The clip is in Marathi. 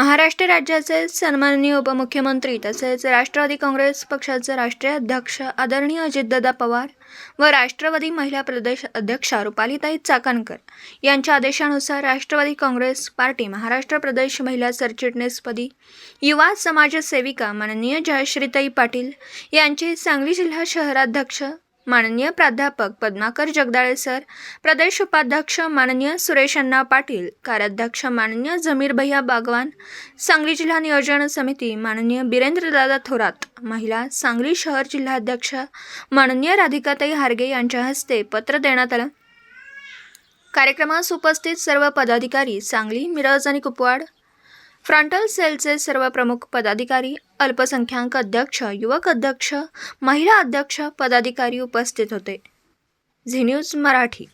महाराष्ट्र राज्याचे सन्माननीय उपमुख्यमंत्री तसेच राष्ट्रवादी काँग्रेस पक्षाचे राष्ट्रीय अध्यक्ष आदरणीय अजितदादा पवार व राष्ट्रवादी महिला प्रदेश अध्यक्षा रुपालीताई चाकणकर यांच्या आदेशानुसार राष्ट्रवादी काँग्रेस पार्टी महाराष्ट्र प्रदेश महिला सरचिटणीसपदी युवा समाजसेविका माननीय जयश्रीताई पाटील यांची सांगली जिल्हा शहराध्यक्ष माननीय प्राध्यापक पद्माकर जगदाळे सर प्रदेश उपाध्यक्ष माननीय सुरेश अण्णा पाटील कार्याध्यक्ष माननीय जमीर भैया बागवान सांगली जिल्हा नियोजन समिती माननीय बिरेंद्रदादा थोरात महिला सांगली शहर जिल्हाध्यक्ष माननीय राधिकाताई हार्गे यांच्या हस्ते पत्र देण्यात आलं. कार्यक्रमास उपस्थित सर्व पदाधिकारी सांगली मिरज आणि कुपवाड फ्रंटल सेलचे सर्व प्रमुख पदाधिकारी अल्पसंख्याक अध्यक्ष युवक अध्यक्ष महिला अध्यक्ष पदाधिकारी उपस्थित होते. झी न्यूज मराठी.